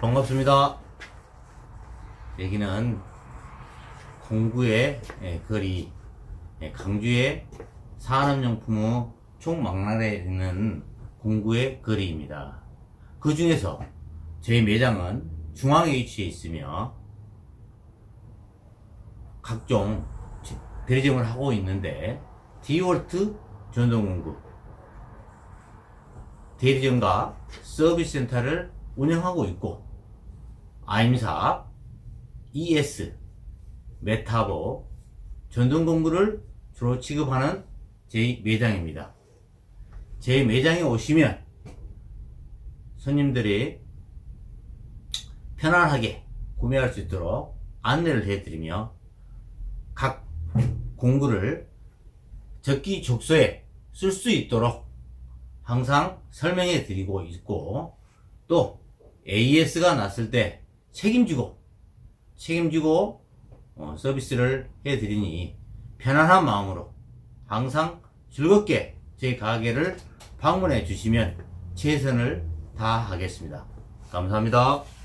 감사합니다. 여기는 공구의 예, 거리, 예, 강주의 산업용품의 총망라에 있는 공구의 거리입니다. 그 중에서 저희 매장은 중앙에 위치해 있으며 각종 대리점을 하고 있는데 디월트 전동공구 대리점과 서비스 센터를 운영하고 있고 아임사, ES, 메타보, 전동공구를 주로 취급하는 제 매장입니다. 제 매장에 오시면 손님들이 편안하게 구매할 수 있도록 안내를 해드리며 각 공구를 적기족소에 쓸 수 있도록 항상 설명해 드리고 있고 또 AS가 났을 때 책임지고 책임지고 어, 서비스를 해 드리니 편안한 마음으로 항상 즐겁게 제 가게를 방문해 주시면 최선을 다하겠습니다. 감사합니다.